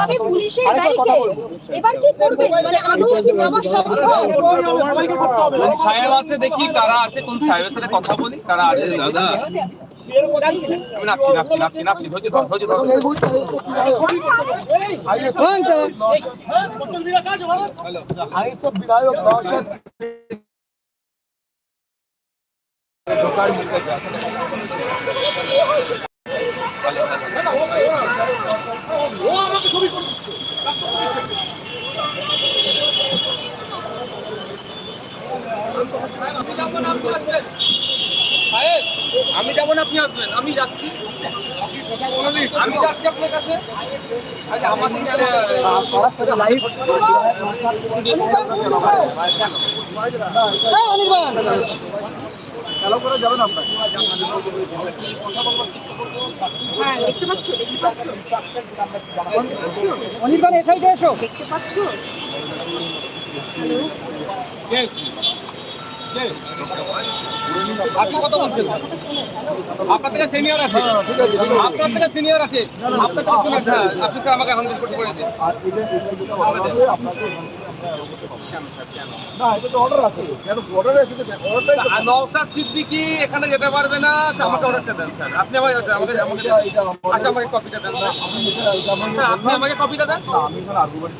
যেভাবে পুলিশের ব্যারিকেড এবার কি করবেন মানে আদৌ কি যাওয়া সম্ভব? কোন সাহেব আছে দেখি কারা আছে কোন সাহেবের সাথে কথা বলি কারা আছে দাদা। নাপছি আমি যাব না, আপনি আসবেন। আমি আপনি আসবেন আমি যাচ্ছি। আমি যাচ্ছি আপনার কাছে। আমাকে সরাসরি করা যাবে করে আপনাকে হ্যাঁ দেখতে পাচ্ছ দেখতে পাচ্ছ। অনির্বাণ এ সাইডে এসো। দেখতে পাচ্ছ? আপনি কথা বলছেন। আপনার থেকে সিনিয়র আছে। আপনার থেকে সিনিয়র আছে। আপনার থেকে সিনিয়র হ্যাঁ আপনি স্যার আমাকে হান্ড্রেড কোটি করে দিন আছে আপনাকে না এটা তো অর্ডার আছে। কেন অর্ডার আছে তো? অর্ডারটাই তো আর নওশাদ সিদ্দিকি এখানে যেতে পারবে না আমাকে অর্ডারটা দেন স্যার। আপনি আমাকে আমাকে আমাকে এটা আচ্ছা আমাকে কপিটা দেন। স্যার আপনি আমাকে কপিটা দেন? আমি আর্গুমেন্ট।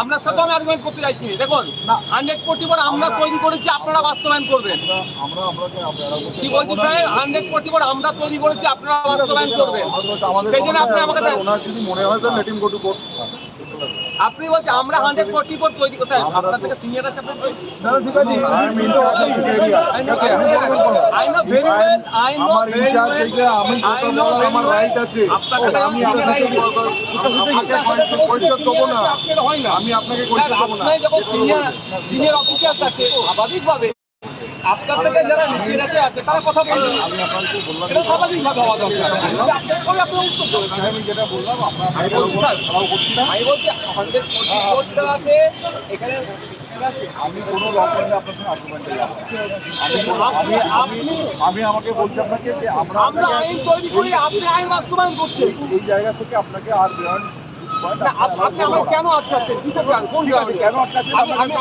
আপনার সাথে আমি আর্গুমেন্ট করতে চাইছি। দেখুন। হান্ড্রেড কোটি বার আমরা তৈরি করেছি আপনারা বাস্তবায়ন করবেন। কি বলছি স্যার? হান্ড্রেড কোটি বার আমরা তৈরি করেছি আপনারা বাস্তবায়ন করবেন। সেই জন্য আপনি আমাকে মনে হয় আপনি বলছেন আমরা হান্ড্রেড কোটি পর তৈরি করতে আপনার থেকে সিনিয়র আছে আপনার ঠিক আছে। I know very well, I know আমার রাইট আছে। আমি আপনাকে। দেবো না। না। আমি আপনাকে দেবো না। আপনার যখন সিনিয়র সিনিয়র অফিসার আছে স্বাভাবিকভাবে আপনার থেকে যারা নিচে রাতে আছে তারা কথা বলবেন আমি এটা স্বাভাবিকভাবে হওয়া দরকার। আপনার উত্তর দেবেন। আমি যেটা বললাম আমি বলছি করছি না আমি বলছি হান্ড্রেড কোটি এখানে আমি কোনো আপনার সঙ্গে আর্গুমেন্টে যাব। আমি আমি আমি আমি আমাকে বলছি আপনাকে যে আমরা আইন তৈরি করি আপনি আইন বাস্তবায়ন করছেন। এই জায়গা থেকে আপনাকে আর না, আমি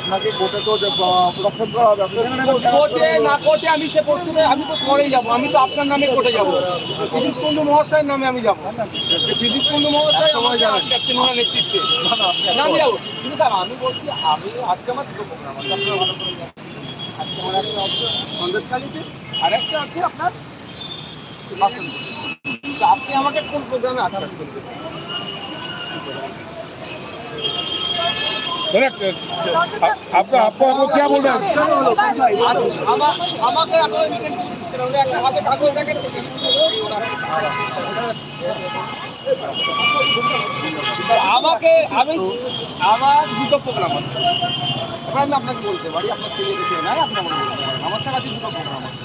আপনাকে কোর্টে তো করা হবে? কোর্টে না কোর্টে সে আমি তো পরেই যাব আমি তো আপনার নামে কোর্টে যাব। বিদ্যুৎ কুণ্ডু মহাশয়ের নামে আমি যাব। বিদ্যুৎ কুণ্ডু মহাশয় আমাকে আটকাচ্ছেন ওনার নেতৃত্বে। না আমি যাব। কিন্তু স্যার আমি বলছি আমি আজকে আমার দুটো প্রোগ্রাম আছে আপনারা ভালো করে আজকে আমার একটা হচ্ছে সন্দেশখালিতে আর একটা আছে আপনার বাসন্তী। তো আপনি আমাকে কোন প্রোগ্রামে আটকাচ্ছেন? आपका आपको आपको क्या बोल रहे हैं আর আমা- আমাকে আপনারা মিটিং দিচ্ছেন ওদের একটা হাতে কাগজ দেখাচ্ছে আমাকে আমি আমার দুটো প্রোগ্রাম আছে এবার আমি আপনাকে বলতে পারি আপনার ছেলে দেখে নাই আপনি আমার বলতে পারেন আমার সাথে আছে দুটো প্রোগ্রাম আছে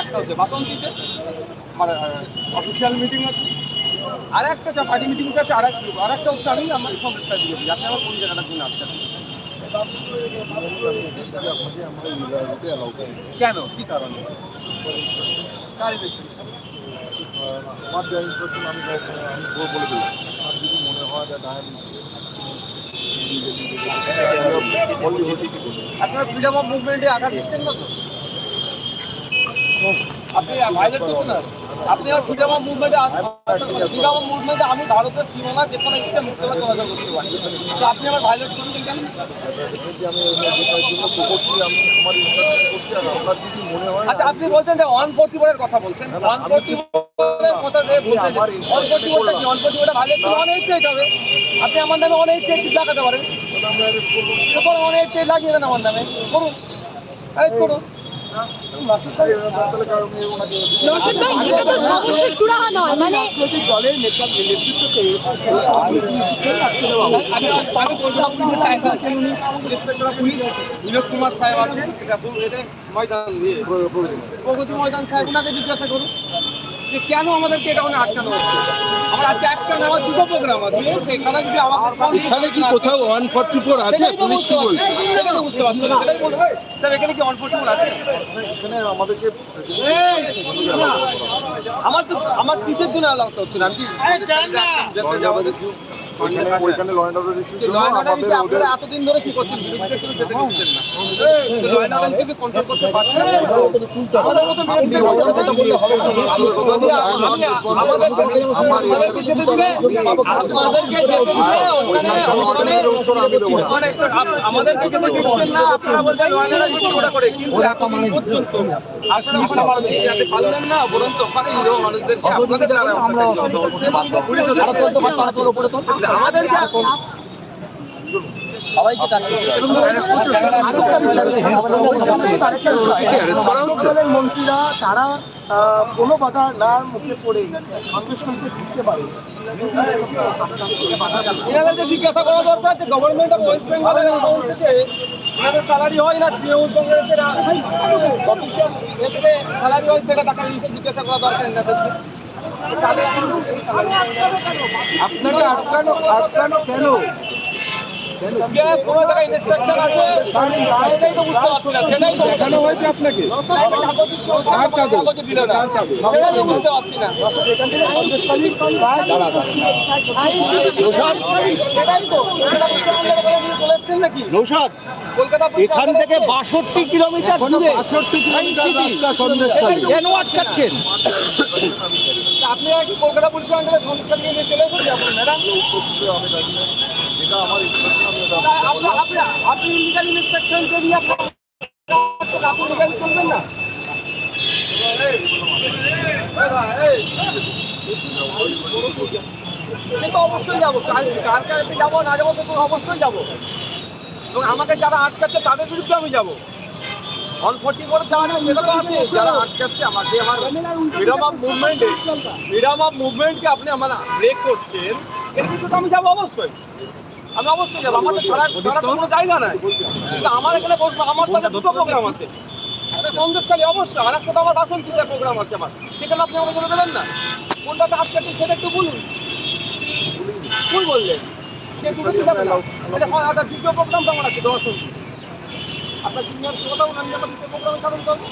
একটা হচ্ছে বাসন্তীতে আমার অফিসিয়াল মিটিং আছে আর একটা হচ্ছে পার্টি মিটিং আছে আর আর একটা হচ্ছে আমি আমার সংস্থা দিয়ে দিই। আপনি আমার কোন জায়গাটার জন্য আসছেন? কেন? কি কারণে? কার যা আমি যদি মনে হয় যে আমি আপনার ফ্রিডম অফ মুভমেন্টে আঘাত দিচ্ছেন না তো? আপনি ভাইলেট করছেন না? আপনি আমার ফ্রিডম অফ মুভমেন্টে ফ্রিডম অফ মুভমেন্টে আমি ভারতের সীমানা যে কোনো ইচ্ছে মুক্ত করে চলাচল করতে পারি। তো আপনি আমার ভাইলেট করছেন কেন? আচ্ছা আপনি বলছেন যে ওয়ান ফোর্টি কথা বলছেন। ওয়ান ফোর্টি বোর্ডের কথা যে বলছেন বোর্ডটা কি? ফোর্টি বোর্ডে ভাইলেট করলে অনেক চেট হবে। আপনি আমার নামে অনেক চেট লাগাতে পারেন। অনেক চেট লাগিয়ে দেন আমার নামে। করুন। করুন। তাহলে কারণ ওনাকে নওশাদ ভাই এটা তো সর্বশেষ চূড়াহা নয় মানে দলের নেতা নেতৃত্বকে আমি আমি কলকাতা পুলিশের সাহেব আছেন উনি inspector of police. Binod Kumar সাহেব আছেন এটা ময়দান প্রগতি ময়দান। সাহেব ওনাকে জিজ্ঞাসা করুন। যে কেন আমাদেরকে এটা মানে আটকানো হচ্ছে? আমার আজকে একটা না দুটো প্রোগ্রাম আছে সেখানে যদি আমাকে এখানে কি কোথাও ওয়ান ফর্টি ফোর আছে তো পুলিশ কি বলছে? পারছি তো বুঝতে পারছি। না, সেটাই বলব। স্যার এখানে কি ফোর্টি আছে? এখানে আমাদেরকে আমার তো আমার কিসের জন্য আলাদা হচ্ছে না। আমি কি। ওইখানে ল অ্যান্ড অর্ডার ইস্যু আপনারা এতদিন ধরে কি করছেন বিরোধীদের কিন্তু যেতে দিচ্ছেন না ল অ্যান্ড অর্ডার হিসেবে কন্ট্রোল করতে পারছেন না আমাদের মতো বিরোধীদের কথা যেতে হবে না। আমাদেরকে আমাদেরকে যেতে দিলে আমাদেরকে যেতে দিলে ওখানে ওখানে মানে আমাদেরকে যেতে দিচ্ছেন না আপনারা বলছেন ল অ্যান্ড অর্ডার ইস্যু ওটা করে কিন্তু এতদিন পর্যন্ত আপনারা ওখানে পারলেন যেতে পারলেন না বরঞ্চ ওখানে হিরো মানুষদেরকে আপনাদের দ্বারা আমরা আমাদেরকে মন্ত্রীরা তারা কোনো বাধা না মুখে পড়ে সন্তুষ্টতে ফিরতে পারে। এনাদেরকে জিজ্ঞাসা করা দরকার যে গভর্নমেন্ট অফ ওয়েস্ট বেঙ্গলের অ্যাকাউন্ট থেকে এনাদের স্যালারি হয় না তৃণমূল কংগ্রেসের স্যালারি হয় সেটা টাকা জিজ্ঞাসা করা দরকার এনাদেরকে আপনাকে আটকানো আটকানো কেন? কোনো জায়গায় ইনস্ট্রাকশন আছে? সেটাই তো বুঝতে পারছি না সেটাই তো দেখানো হয়েছে আপনাকে? কাগজ দিচ্ছে, ওখানে কোনো কাগজও দিল না। সেটাই তো বুঝতে পারছি না। সেটাই তো কলকাতা পশ্চিমবঙ্গের বলে চলে এসছেন নাকি নৌসাদ এখান থেকে বাষট্টি কিলোমিটার দূরে বাষট্টি কিলোমিটার রাস্তা সন্দেশখালী কেন আটকাচ্ছেন? কি কলকাতা পুলিশ চলে ম্যাডাম? আপনি না? তো অবশ্যই যাব। যাব, না যাব অবশ্যই যাব। আমাকে যারা আটকাচ্ছে, তাদের বিরুদ্ধে আমি যাব। অন ফোর্টি করে যাওয়া না সেটা তো আছে যারা আটকাচ্ছে আমাকে আমার freedom of movement freedom of মুভমেন্টকে আপনি আমার ব্রেক করছেন এর বিরুদ্ধে তো আমি যাব অবশ্যই। আমি অবশ্যই যাব আমার তো কোনো জায়গা নাই। কিন্তু আমার এখানে বসবো আমার তো দুটো প্রোগ্রাম আছে। একটা সন্দেশকালী অবশ্যই আর একটা তো আমার বাসন প্রোগ্রাম আছে আমার। সেখানে আপনি আমাকে বলে দেবেন না। কোনটাতে আটকাচ্ছি সেটা একটু বলুন। বললেন? কে দুটো দিতে হবে না? এটা দ্বিতীয় প্রোগ্রাম তো আমার আছে দর্শন আপনার সিনিয়র কোথাও প্রোগ্রামে সাধন করব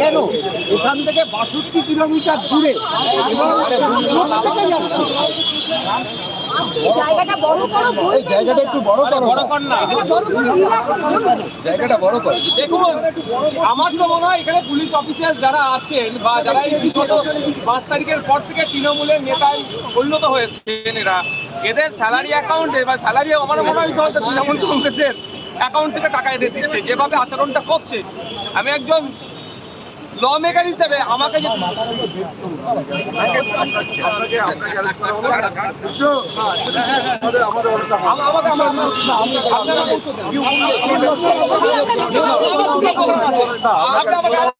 কেন? এখান থেকে বাষট্টি কিলোমিটার দূরে। এবং দূর থেকে যাচ্ছে। আজকে এই জায়গাটা বড় করো এই জায়গাটা একটু বড় করো বড় কর না জায়গাটা বড় করো relax বলুন। জায়গাটা বড় করে দেখুন আমার তো মনে হয় এখানে পুলিশ অফিসার যারা আছেন বা যারা এই বিগত পাঁচ তারিখের পর থেকে তৃণমূলের নেতায় পরিণত হয়েছেন এরা এদের স্যালারি অ্যাকাউন্টে বা স্যালারি আমার মনে হয় হয়তো তৃণমূল কংগ্রেসের অ্যাকাউন্ট থেকে টাকা এদের দিচ্ছে যেভাবে আচরণটা করছে আমি একজন ল মেকার হিসেবে আমাকে যে আপনাকে আপনাকে arrest করা হলো। Sure, না, সেটা ঠিক আছে। আমাদের আমাদের অনেকটা হবে। আমা- আমাকে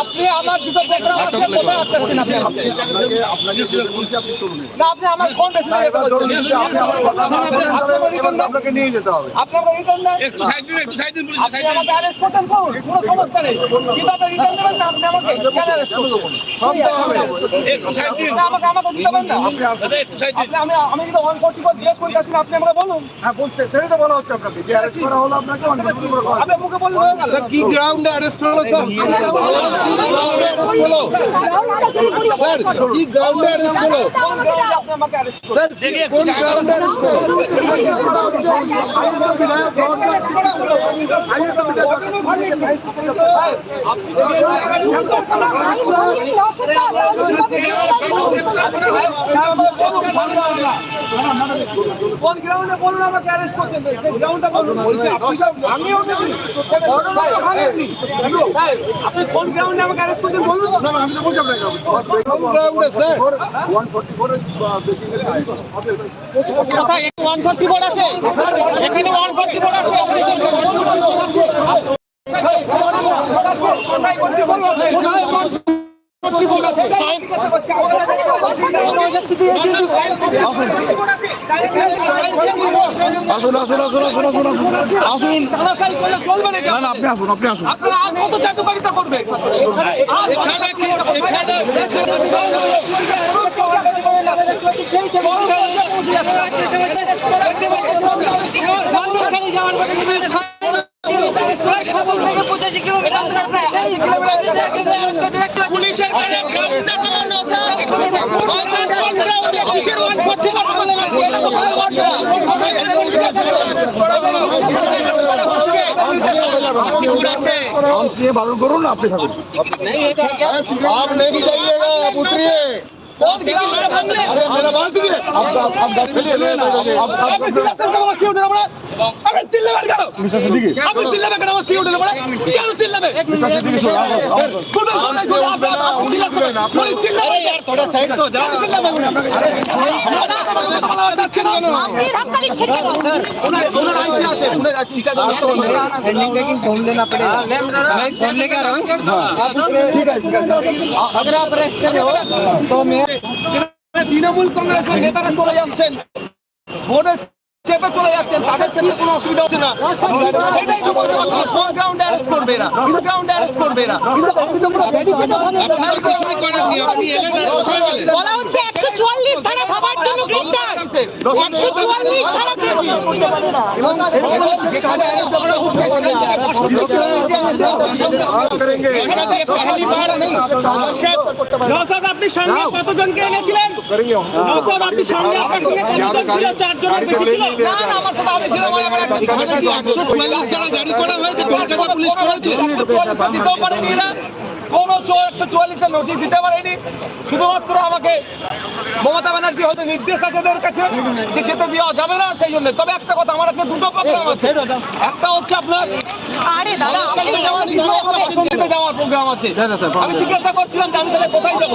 আপনি- আমার- দুটো আছে কোথায় আটকাচ্ছেন আমাকে? আপনাকে- আপনাকে বলছি, আপনি চলুন। না আপনি আমার কোন দেশে না, যেতে এবার ধরুন, বলছেন? আপনি আমার কথা না শুনলে তাহলে এবার আপনাকে নিয়ে যেতে আমাকে রিটার্ন দেন আপনি আমাকে অ্যারেস্ট করতেন করুন কোনো সমস্যা নেই কিন্তু আপনি রিটার্ন দেবেন না আপনি আমাকে কেন অ্যারেস্ট করে সব দেওয়া হবে না, আমাকে আমাকে দিতে পারেন না আপনি আসুন। আপনি আমি আমি জিজ্ঞেস করে আপনি আমাকে বলুন হ্যাঁ বলতে সেটাই তো বলা হচ্ছে আপনাকে যে অ্যারেস্ট করা হলো আপনাকে হয়ে স্যার কি গ্রাউন্ডে অ্যারেস্ট হলো স্যার কি গ্রাউন্ডে অ্যারেস্ট হলো স্যার কি গ্রাউন্ডে অ্যারেস্ট হলো? স্যার কোন গ্রাউন্ডে অ্যারেস্ট হলো কোন গ্রাউন্ডে বলুন আমাকে অ্যারেস্ট করছেন গ্রাউন্ডটা বলুন আপনি কোন গ্রাউন্ডে আমাকে অ্যারেস্ট করছেন বলুন কোন গ্রাউন্ডে স্যার কোথায়? ওয়ান ফোর্টি বোর্ড আছে। এখানে ওয়ান ফোর্টি বোর্ড আছে। কোথায় করছি বলুন আসুন আসুন আসুন আসুন আসুন আসুন। আসুন। চলবে না না আপনি আসুন আপনি আসুন। কত চাটুকারিতা করবে এখানে কি এখানে পুলিশের आंख लिए बारण करो ना अपने साथ आप नहीं जाइएगा पुत्रिए अरे मेरा बात सुनिए आप आप अगर आप रेस्ट में हो तो मैं হচ্ছে তৃণমূল কংগ্রেসের নেতারা চলে যাচ্ছেন। ভোটের চেপে চলে যাচ্ছেন। তাদের ক্ষেত্রে কোনো অসুবিধা হচ্ছে না। একশো চুয়াল্লিশ ধারা ভাবার জন্য গ্রেপ্তার। একশো চুয়াল্লিশ ধারা আপনি সঙ্গে কতজনকে এনেছিলেন? আপনি সঙ্গে আপনার সঙ্গে কতজন ছিল? চারজনের বেশি ছিল? না না আমার সাথে আমি ছিলাম আমার এখানে কি একশো চুয়াল্লিশ জারি করা হয়েছে কলকাতা পুলিশ করেছে। দিতেও পারেনি এরা। কোনো একশো চুয়াল্লিশের নোটিশ দিতে পারেনি শুধুমাত্র আমাকে মমতা ব্যানার্জি হয়তো নির্দেশ আছে এদের কাছে যে যেতে দেওয়া যাবে না সেই জন্য তবে একটা কথা আমার আজকে দুটো প্রোগ্রাম আছে একটা হচ্ছে আপনার যাওয়ার প্রোগ্রাম আছে আমি জিজ্ঞাসা করছিলাম যে আমি তাহলে কোথায় যাব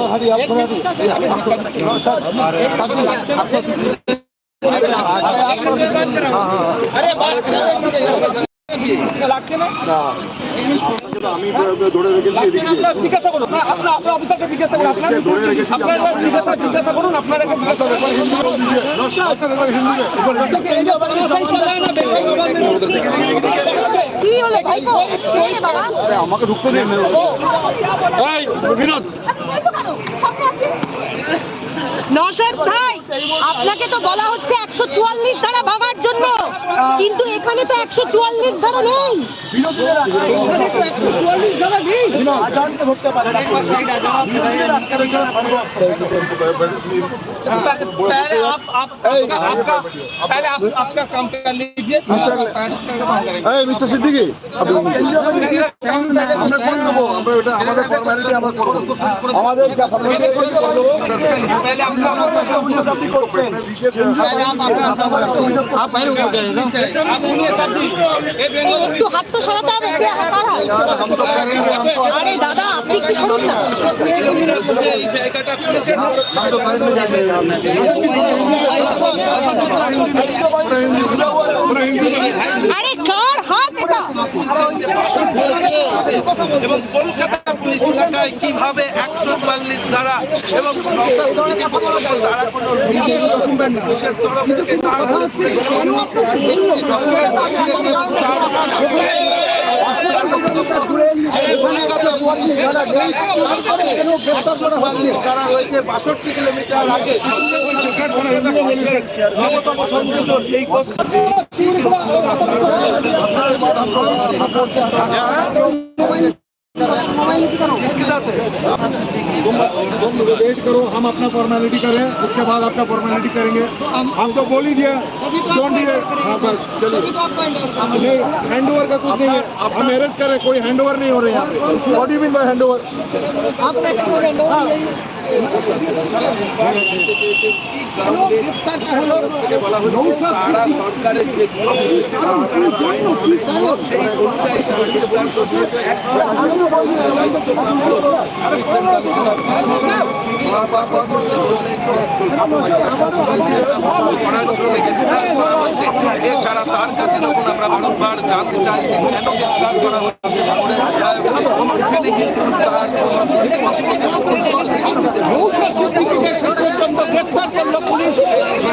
আরে লাগছে না? আমি ধরে রেখেছি জিজ্ঞাসা করুন। আপনার আপনার অফিসারকে জিজ্ঞাসা করুন। আপনার আপনার জিজ্ঞাসা জিজ্ঞাসা করুন আপনার কি হলো? ভাইপো বাবা? আমাকে ঢুকতে দিন। বিনোদ। নশদ ভাই আপনাকে তো বলা হচ্ছে একশো চুয়াল্লিশ ধারা ভাবার জন্য কিন্তু এখানে তো একশো চুয়াল্লিশ ধারা নেই আমাদের একটু হাত তো সরাতে হবে আরে দাদা, আপনি একটু সরুন না। আরে কার হাত এটা? এবং কলকাতা পুলিশ এলাকায় কীভাবে একশো চুয়াল্লিশ ধারা এবং ধারা কোনো পুলিশের তরফ থেকে তার কিলোমিটার দূরে এখানে একশো চুয়াল্লিশ ধারা নেই তারপরে কেন গ্রেফতার করা হচ্ছে যারা রয়েছে বাষট্টি কিলোমিটার আগে নবতম সংযোজন এই तुम वेट करो हम अपना फॉर्मेलिटी करें उसके बाद आपका फॉर्मेलिटी करेंगे। हम तो बोल ही दिया डोंट हाँ बस चलिए। नहीं हैंड ओवर का कुछ नहीं है। हम अरेस्ट करें कोई हैंड ओवर नहीं हो रहे हैं। मीन बाय हैंड ओवर এছাড়া তার কাছে যখন আমরা বারংবার জানতে চাই যে কেন গ্রেপ্তার করা হচ্ছে নৌশাদ সিদ্দিকীকে শেষ পর্যন্ত গ্রেফতার করল পুলিশ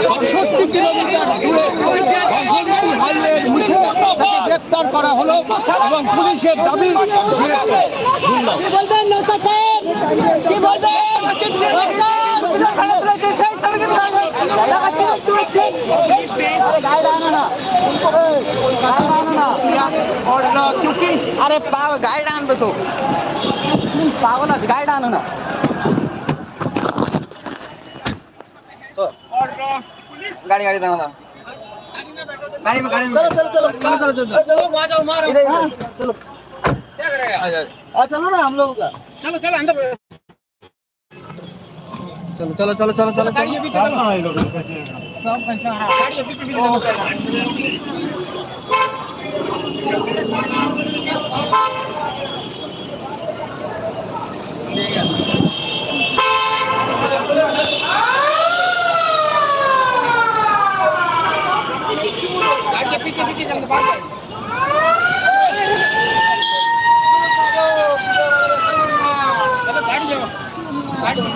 বাষট্টি কিলোমিটার দূরে বাসন্তী হাইওয়ের মুখে তাকে গ্রেফতার করা হলো এবং পুলিশের দাবি আরে পাগল গাড়িটা আনবে তো। পাগল আছে গাড়িটা আনো না। গাড়ি গাড়ি দাও গাড়ি में गाड़ी में। चलो चलो चलो। चलो चलो चलो वहाँ जाओ मारो चलो। आ चलो ना हम लोगों का। चलो चलो अंदर। चलो चलो चलो चलो चलो। गाड़ी अभी चलो। सब कैसे आ रहा है? गाड़ी अभी चलो। गाड़ी பாருங்க